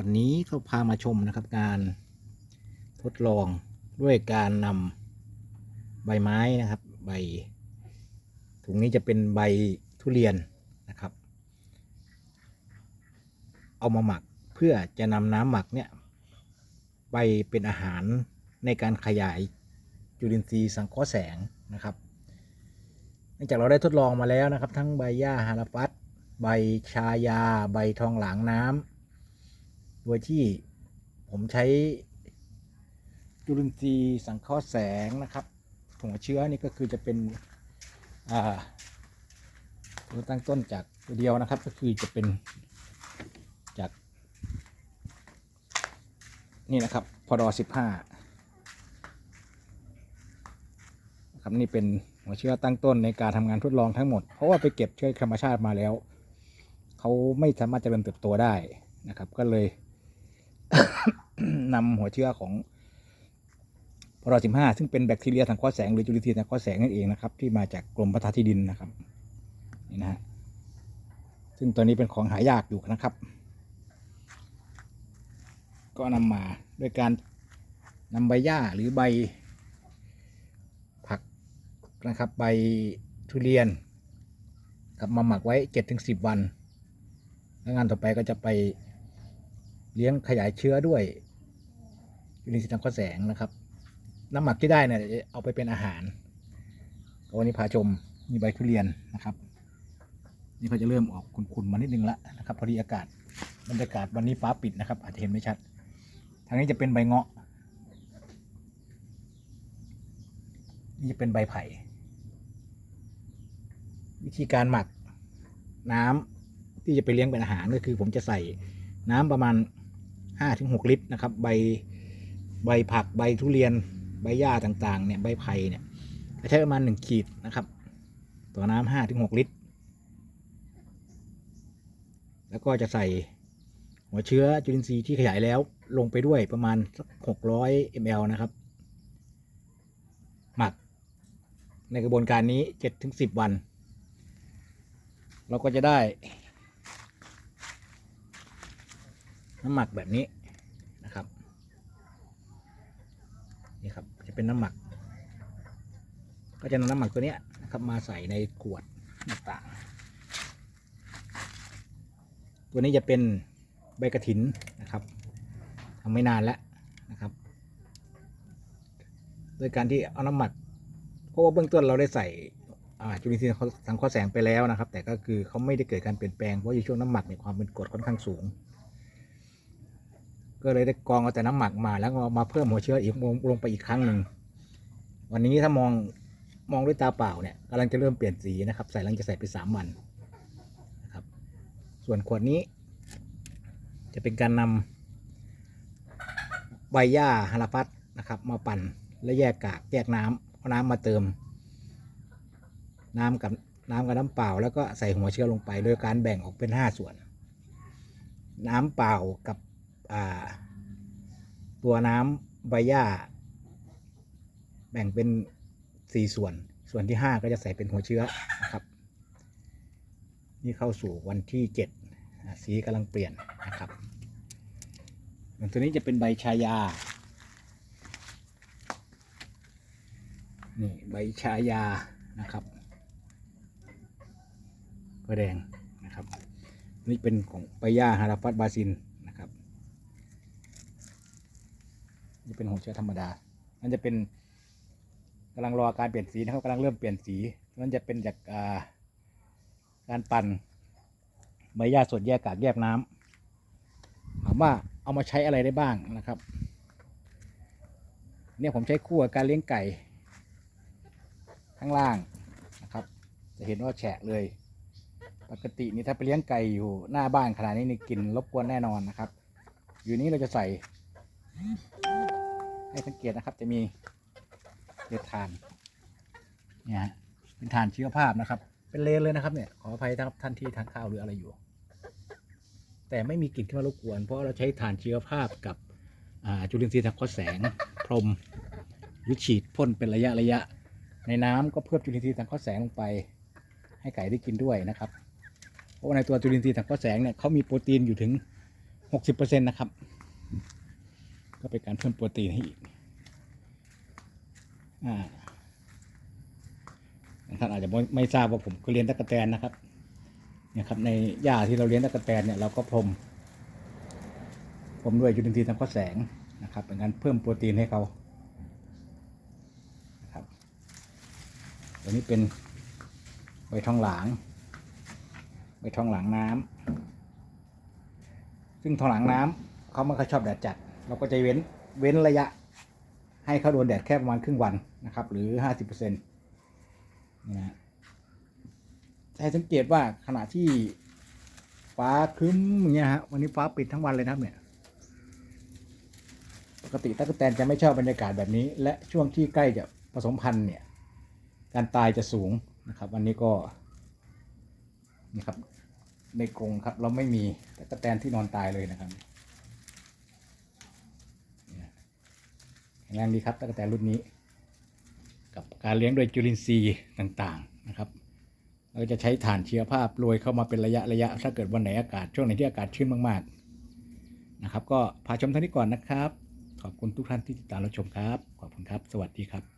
วันนี้ก็พามาชมนะครับการทดลองด้วยการนำใบไม้นะครับ ใบ ถุงนี้จะเป็นใบทุเรียนนะครับ เอามาหมักเพื่อจะนำน้ำหมักเนี่ยไปเป็นอาหารในการขยายจุลินทรีย์สังเคราะห์แสงนะครับเนื่องจากเราได้ทดลองมาแล้วนะครับ ทั้งใบหญ้าฮาราฟัสใบชายา ใบทองหลางน้ำ โดยที่ผมใช้จุลินทรีย์สังเคราะห์แสงนะครับหัวเชื้อนี่ก็คือจะเป็นอ่าตัวตั้งต้นจากตัวเดียวนะครับก็คือจะเป็นจากนี่นะครับพอดอสิบห้าครับนี่เป็นหัวเชื้อตั้งต้นในการทำงานทดลองทั้งหมด เพราะว่าไปเก็บเชื้อธรรมชาติมาแล้ว เขาไม่สามารถเจริญเติบโตได้นะครับ ก็เลย นำหัวเชื้อของพรสิบห้าซึ่งเป็นแบคทีเรียทางข้อแสงหรือจุลินทรีย์ทางข้อแสงนั่นเองนะครับ ที่มาจากกรมพัฒนาที่ดินนะครับนี่นะฮะซึ่งตัวนี้เป็นของหายากอยู่นะครับ ก็นำมาด้วยการนำใบหญ้าหรือใบผักนะครับใบทุเรียนครับมาหมักไว้เจ็ดถึงสิบวัน แล้วงานต่อไปก็จะไป เลี้ยงขยายเชื้อด้วยยูนิสิตทางข้อแสงนะครับ น้ำหมักที่ได้เนี่ยจะเอาไปเป็นอาหารวันนี้พาชมมีใบทุเรียนนะครับ นี่เขาจะเริ่มออกขุ่นๆมานิดนึงละนะครับพอดีอากาศบรรยากาศวันนี้ฟ้าปิดนะครับ อาจจะเห็นไม่ชัด ทางนี้จะเป็นใบเงาะนี่จะเป็นใบไผ่ วิธีการหมักน้ำที่จะไปเลี้ยงเป็นอาหารก็คือผมจะใส่น้ำประมาณ 5-6 ลิตรนะครับ ใบใบผักใบทุเรียนใบหญ้าต่างๆเนี่ยใบไผ่เนี่ยใช้ประมาณ 1 ขีดนะครับ ต่อน้ำ5-6 ลิตร แล้วก็จะใส่หัวเชื้อจุลินทรีย์ที่ขยายแล้วลงไปด้วยประมาณสัก600 ml นะครับ หมักในกระบวนการนี้เจ็ดถึงสิบวัน เราก็จะได้ น้ำหมักแบบนี้นะครับ นี่ครับจะเป็นน้ำหมัก ก็จะนำน้ำหมักตัวนี้นะครับมาใส่ในขวดต่างๆตัวนี้จะเป็นใบกระถินนะครับทำไม่นานแล้วนะครับโดยการที่เอาน้ำหมักเพราะว่าเบื้องต้นเราได้ใส่จุลินทรีย์สังเคราะห์แสงไปแล้วนะครับ แต่ก็คือเขาไม่ได้เกิดการเปลี่ยนแปลงเพราะอยู่ช่วงน้ำหมักเนี่ยความเป็นกรดค่อนข้างสูง ก็เลยได้กองเอาแต่น้ำหมักมา แล้วก็มาเพิ่มหัวเชื้ออีกลงลงไปอีกครั้งหนึ่งวันนี้ถ้ามองมองด้วยตาเปล่าเนี่ยกำลังจะเริ่มเปลี่ยนสีนะครับ ใส่ลังจะใส่ไปสามวันนะครับ ส่วนขวดนี้ จะเป็นการนำใบหญ้าฮาราฟัสนะครับ มาปั่นและแยกกากแยกน้ำเอาน้ำมาเติม น้ำกับน้ำกับน้ำเปล่า แล้วก็ใส่หัวเชื้อลงไป โดยการแบ่งออกเป็นห้าส่วน น้ำเปล่ากับ ตัวน้ำใบหญ้า แบ่งเป็นสี่ส่วน ส่วนที่ห้าก็จะใส่เป็นหัวเชื้อนะครับ นี่เข้าสู่วันที่เจ็ดสีกำลังเปลี่ยนนะครับตัวนี้จะเป็นใบชายา นี่ใบชายานะครับก็แดงนะครับ นี่เป็นของใบหญ้าฮาราฟัสบาซินนะครับ นี่ เป็นหัวเชื้อธรรมดา มันจะเป็นกำลังรอการเปลี่ยนสีนะครับกำลังเริ่มเปลี่ยนสี มันจะเป็นจากาการปั่นใบหญ้าสดแยกกากแยกน้ำถามว่าเอามาใช้อะไรได้บ้างนะครับ เนี่ยผมใช้คู่กับการเลี้ยงไก่ ข้างล่างนะครับ จะเห็นว่าแฉะเลย ปกตินี่ถ้าไปเลี้ยงไก่อยู่หน้าบ้านขนาดนี้นี่กลินรบกวนแน่นอนนะครับ อยู่นี้เราจะใส่ ให้สังเกตนะครับจะมีเลือดทานเนี่ยเป็นฐานชีวภาพนะครับ เป็นเลนเลยนะครับเนี่ยขออภัยนะครับท่านที่ทานข้าวหรืออะไรอยู่ แต่ไม่มีกลิ่นที่มารบกวน เพราะเราใช้ฐานชีวภาพกับจุลินทรีย์ทางข้อแสง พรมวิฉีดพ่นเป็นระยะระยะ ในน้ำก็เพิ่มจุลินทรีย์ทางข้อแสงลงไป ให้ไก่ได้กินด้วยนะครับเพราะในตัวจุลินทรีย์ทางข้อแสงเนี่ยเขามีโปรตีนอยู่ถึงหกสิบเปอร์เซ็นต์นะครับ ก็เป็นการเพิ่มโปรตีนให้อีกอ่าท่านอาจจะไม่ไมทราบว่าผมก็เลี้ยงตะกแตนนะครับเนี่ยครับในหญ้าที่เราเลี้ยงตะกแตนเนี่ยเราก็พรมพรมด้วยจุลินทรีย์ทางข้อแสงนะครับเป็นการเพิ่มโปรตีนให้เขานะครับตัวนี้เป็นใบทองหลางใบทองหลางน้ำซึ่งทองหลางน้ำเขาไม่ค่อยชอบแดดจัด เราก็จะเว้นเว้นระยะ ให้เขาโดนแดดแค่ประมาณครึ่งวันนะครับ หรือห้าสิบเปอร์เซ็นต์นี่นะให้สังเกตว่าขณะที่ฟ้าครึ้มอย่างเงี้ยฮะวันนี้ฟ้าปิดทั้งวันเลยนะครับเนี่ยปกติตั๊กแตนจะไม่ชอบบรรยากาศแบบนี้ และช่วงที่ใกล้จะผสมพันธุ์เนี่ยการตายจะสูงนะครับ วันนี้ก็นี่ครับในกรงครับเราไม่มีตั๊กแตนที่นอนตายเลยนะครับเนี่ย แรงดีครับตั้งแต่รุ่นนี้ กับการเลี้ยงโดยจุลินทรีย์ต่างๆนะครับ เราจะใช้ฐานเชื้อภาพโรยเข้ามาเป็นระยะระยะถ้าเกิดวันไหนอากาศช่วงไหนที่อากาศชื้นมากๆนะครับ ก็พาชมท่านี้ก่อนนะครับ ขอบคุณทุกท่านที่ติดตามรับชมครับ ขอบคุณครับ สวัสดีครับ